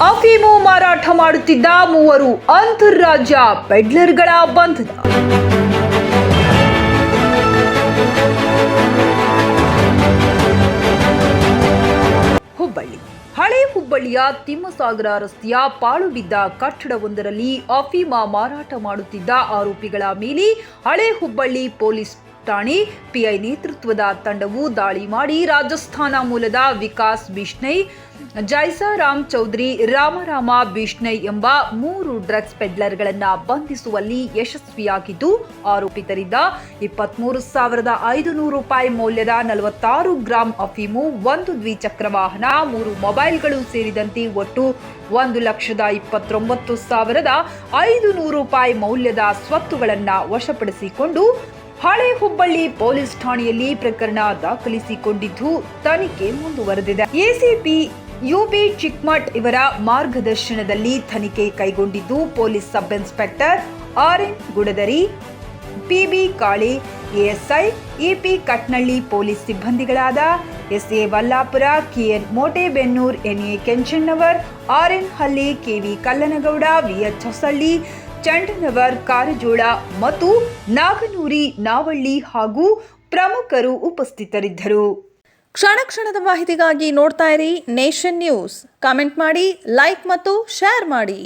ಅಫೀಮು ಮಾರಾಟ ಮಾಡುತ್ತಿದ್ದ ಮೂವರು ಅಂತರರಾಜ್ಯ ಪೆಡ್ಲರ್ಗಳ ಬಂಧನ. ಹುಬ್ಬಳ್ಳಿ. ಹಳೆ ಹುಬ್ಬಳ್ಳಿಯ ತಿಮ್ಮಸಾಗರ ರಸ್ತೆಯ ಪಾಳು ಬಿದ್ದ ಕಟ್ಟಡವೊಂದರಲ್ಲಿ ಅಫೀಮ ಮಾರಾಟ ಮಾಡುತ್ತಿದ್ದ ಆರೋಪಿಗಳ ಮೇಲೆ ಹಳೆ ಹುಬ್ಬಳ್ಳಿ ಪೊಲೀಸ್ ಠಾಣೆ ಪಿಐ ನೇತೃತ್ವದ ತಂಡವು ದಾಳಿ ಮಾಡಿ ರಾಜಸ್ಥಾನ ಮೂಲದ ವಿಕಾಸ್ ಬಿಷ್ಣೈ ಜೈಸಾರಾಮ್ ಚೌಧರಿ ರಾಮರಾಮ ಬಿಷ್ಣೈ ಎಂಬ ಮೂರು ಡ್ರಗ್ಸ್ ಪೆಡ್ಲರ್ಗಳನ್ನು ಬಂಧಿಸುವಲ್ಲಿ ಯಶಸ್ವಿಯಾಗಿದ್ದು ಆರೋಪಿತರಿಂದ ಇಪ್ಪತ್ಮೂರು ಸಾವಿರದ ಐದು ನೂರು ರೂಪಾಯಿ ಮೌಲ್ಯದ ನಲವತ್ತಾರು ಗ್ರಾಂ ಅಫೀಮು ಒಂದು ದ್ವಿಚಕ್ರ ವಾಹನ ಮೂರು ಮೊಬೈಲ್ಗಳು ಸೇರಿದಂತೆ ಒಟ್ಟು ಒಂದು ಲಕ್ಷದ ಇಪ್ಪತ್ತೊಂಬತ್ತು ಸಾವಿರದ ಐದು ನೂರು ರೂಪಾಯಿ ಮೌಲ್ಯದ ಸ್ವತ್ತುಗಳನ್ನು ವಶಪಡಿಸಿಕೊಂಡು ಹಳೆ ಹುಬ್ಬಳ್ಳಿ ಪೊಲೀಸ್ ಠಾಣೆಯಲ್ಲಿ ಪ್ರಕರಣ ದಾಖಲಿಸಿಕೊಂಡಿದ್ದು ತನಿಖೆ ಮುಂದುವರೆದಿದೆ. ಎಸಿಪಿ ಯುಬಿ ಚಿಕ್ಮಠ್ ಇವರ ಮಾರ್ಗದರ್ಶನದಲ್ಲಿ ತನಿಖೆ ಕೈಗೊಂಡಿದ್ದು police sub inspector R N Gudadari, PB Kali, ASI EP Katnalli police ಸಿಬ್ಬಂದಿಗಳಾದ SA Vallapura, KN Motebennur, NA Kenchannavar, RN Halli KV Kallanagouda VH Hosalli Chandanavar Karajola ಮತ್ತು ನಾಗನೂರಿ, ನಾವಳ್ಳಿ ಹಾಗೂ ಪ್ರಮುಖರು ಉಪಸ್ಥಿತರಿದ್ದರು. ಕ್ಷಣ ಕ್ಷಣದ ಮಾಹಿತಿಗಾಗಿ ನೋಡ್ತಾ ಇರಿ ನೇಷನ್ ನ್ಯೂಸ್. ಕಾಮೆಂಟ್ ಮಾಡಿ, ಲೈಕ್ ಮತ್ತು ಶೇರ್ ಮಾಡಿ.